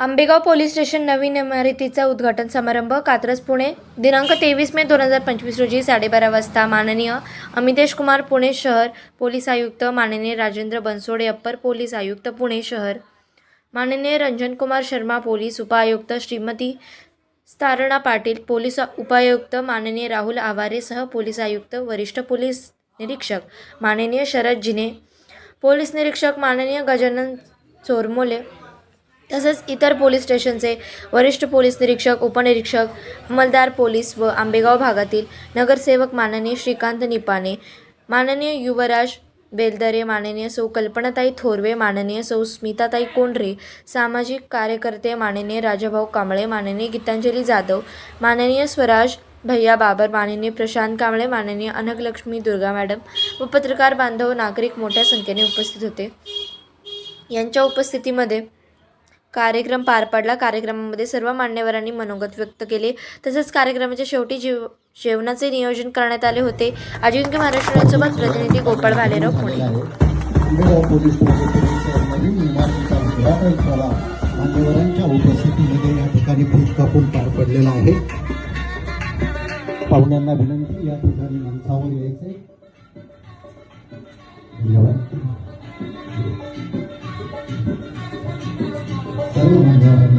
Ambegaon police station नवीन इमारतीचा उद्घाटन समारंभ कात्रज पुणे. दिनांक तेवीस मे दोन हजार पंचवीस रोजी साडेबारा वाजता. माननीय अमितेश कुमार पुणे शहर पोलीस आयुक्त. माननीय राजेंद्र बनसोडे अप्पर पोलीस आयुक्त पुणे शहर. माननीय रंजन कुमार शर्मा पोलीस उपायुक्त. श्रीमती स्तारणा पाटील पोलीस उपायुक्त. माननीय राहुल आवारेसह पोलीस आयुक्त वरिष्ठ पोलीस निरीक्षक. माननीय शरद जिने पोलीस निरीक्षक. माननीय गजानन चोरमोले तसेच इतर पोलीस स्टेशनचे वरिष्ठ पोलीस निरीक्षक उपनिरीक्षक अंमलदार पोलीस व आंबेगाव भागातील नगरसेवक माननीय श्रीकांत निपाणे माननीय युवराज बेलदरे माननीय सौ कल्पनाताई थोरवे माननीय सौ स्मिताताई कोंढरे सामाजिक कार्यकर्ते माननीय राजाभाऊ कांबळे माननीय गीतांजली जाधव माननीय स्वराज भैया बाबर माननीय प्रशांत कांबळे माननीय अनकलक्ष्मी दुर्गा मॅडम व पत्रकार बांधव नागरिक मोठ्या संख्येने उपस्थित होते. यांच्या उपस्थितीमध्ये कार्यक्रम पार पडला. कार्यक्रमामध्ये सर्व मान्यवरांनी मनोगत व्यक्त केले. तसेच कार्यक्रमाच्या शेवटी जीव जेवणाचे नियोजन करण्यात आले होते. अजिंक्य महाराष्ट्रासोबत प्रतिनिधी गोपाळ भालेराव पुणे. मान्यवरांच्या उपस्थितीमध्ये या ठिकाणी फूस कापून पार पडलेला आहे पाहुण्यांना विनंती या ठिकाणी मंचावर यायचे Oh my God.